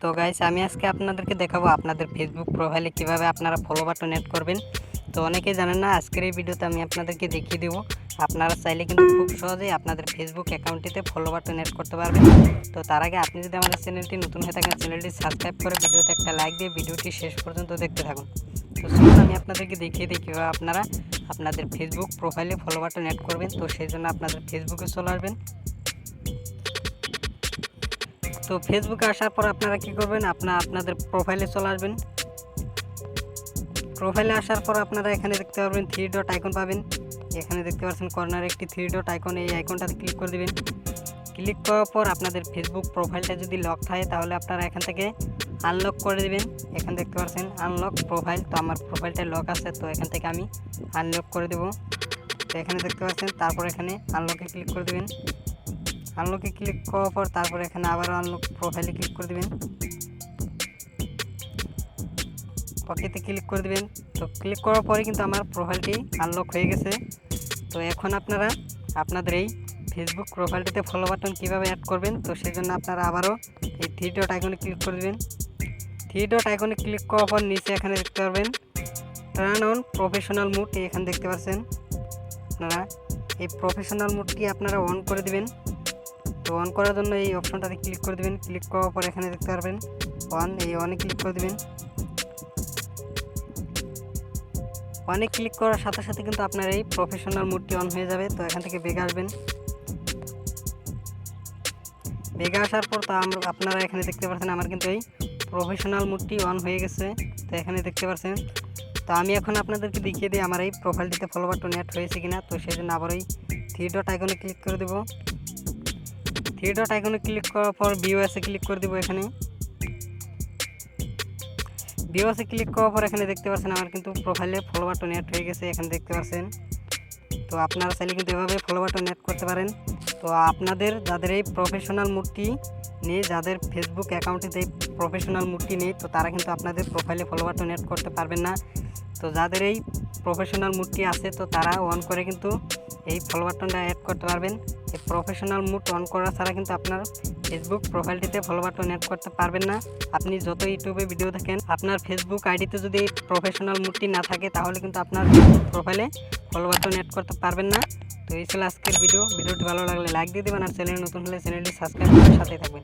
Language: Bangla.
তো গাইস আমি আজকে আপনাদেরকে দেখাবো আপনাদের ফেসবুক প্রোফাইলে কীভাবে আপনারা ফলো বাটন অ্যাড করবেন। তো অনেকেই জানেন না, আজকের এই ভিডিওতে আমি আপনাদেরকে দেখিয়ে দেবো, আপনারা চাইলে কিন্তু খুব সহজেই আপনাদের ফেসবুক অ্যাকাউন্টটিতে ফলো বাটন অ্যাড করতে পারবেন। তো তার আগে আপনি যদি আমাদের চ্যানেলটি নতুন হয়ে থাকেন চ্যানেলটি সাবস্ক্রাইব করে ভিডিওতে একটা লাইক দিয়ে ভিডিওটি শেষ পর্যন্ত দেখতে থাকুন। তো আমি আপনাদেরকে দেখিয়ে দিই কীভাবে আপনারা আপনাদের ফেসবুক প্রোফাইলে ফলো বাটন অ্যাড করবেন। তো সেই জন্য আপনাদের ফেসবুকে চলে আসবেন। তো ফেসবুকে আসার পর আপনারা কি করবেন? আপনার আপনাদের প্রোফাইলে চলে আসবেন। প্রোফাইলে আসার পর আপনারা এখানে দেখতে পারবেন থ্রি ডট আইকন পাবেন। এখানে দেখতে পাচ্ছেন কর্নারে একটি থ্রি ডট আইকন এই আইকনটাতে ক্লিক করে দিবেন। ক্লিক করার পর আপনাদের ফেসবুক প্রোফাইলটা যদি লক থাকে, তাহলে আপনারা এখান থেকে আনলক করে দিবেন। এখানে দেখতে পাচ্ছেন আনলক প্রোফাইল তো আমার প্রোফাইলটা লক আছে, তো এখান থেকে আমি আনলক করে দেবো। তো এখানে দেখতে পাচ্ছেন, তারপর এখানে আনলকে ক্লিক করে দিবেন। আনলকে ক্লিক করার পর তারপর এখানে আবারও আনলক প্রোফাইলে ক্লিক করে দিবেন। ওকেতে ক্লিক করে দিবেন। তো ক্লিক করার পরে কিন্তু আমার প্রোফাইলটি আনলক হয়ে গেছে। তো এখন আপনারা আপনাদের এই ফেসবুক প্রোফাইলটিতে ফলো বাটন কীভাবে অ্যাড করবেন, তো সেই জন্য আপনারা আবারও এই থ্রি ডট আইকনে ক্লিক করে দেবেন। থ্রি ডট আইকনে ক্লিক করার পর নিচে এখানে দেখতে পারবেন। টার্ন অন প্রফেশনাল মুড এখানে দেখতে পাচ্ছেন। আপনারা এই প্রফেশনাল মুডটি আপনারা অন করে দিবেন। তো অন করার জন্য এই অপশনটাতে ক্লিক করে দিবেন। ক্লিক করার পর এখানে দেখতে পারবেন অন এই অনে ক্লিক করে দিবেন। অনে ক্লিক করার সাথে সাথে কিন্তু আপনার এই প্রফেশনাল মুডটি অন হয়ে যাবে। তো এখান থেকে বেগে আসবেন। বেগে আসার পর তো আপনারা এখানে দেখতে পাচ্ছেন আমার কিন্তু এই প্রফেশনাল মুডটি অন হয়ে গেছে। তো এখানে দেখতে পাচ্ছেন তো আমি এখন আপনাদেরকে দেখিয়ে দিই, আমার এই প্রোফাইলটিতে ফলো বাটন অ্যাড হয়েছে কিনা। তো সেই জন্য আবার ওই থ্রি ডট আইকনে ক্লিক করে দেবো। থ্রি ডট আইকনে ক্লিক করার পর ভিউএসে ক্লিক করে দিব এখানে। ভিউএসে ক্লিক করার পর এখানে দেখতে পাচ্ছেন আমার কিন্তু প্রোফাইলে ফলো বাটন অ্যাড হয়ে গেছে, এখানে দেখতে পাচ্ছেন। তো আপনারা চাইলে কিন্তু এভাবে ফলো বাটন অ্যাড করতে পারেন। তো আপনাদের যাদের এই প্রফেশনাল মূর্তি নেই, যাদের ফেসবুক অ্যাকাউন্টে এই প্রফেশনাল মূর্তি নেই, তো তারা কিন্তু আপনাদের প্রোফাইলে ফলো বাটন অ্যাড করতে পারবেন না। তো যাদের এই প্রফেশনাল মুডটি আছে, তো তারা অন করে কিন্তু এই ফলো বাটনটা অ্যাড করতে পারবেন। এই প্রফেশনাল মুড অন করা ছাড়া কিন্তু আপনার ফেসবুক প্রোফাইলটিতে ফলো বাটন অ্যাড করতে পারবেন না। আপনি যত ইউটিউবে ভিডিও দেখেন, আপনার ফেসবুক আইডিতে যদি প্রফেশনাল মুডটি না থাকে, তাহলে কিন্তু আপনার প্রোফাইলে ফলো বাটন অ্যাড করতে পারবেন না। তো এই ছিল আজকের ভিডিও। ভিডিওটি ভালো লাগলে লাইক দিয়ে দেবেন আর চ্যানেল নতুন হলে চ্যানেলটি সাবস্ক্রাইব করে সাথে থাকবেন।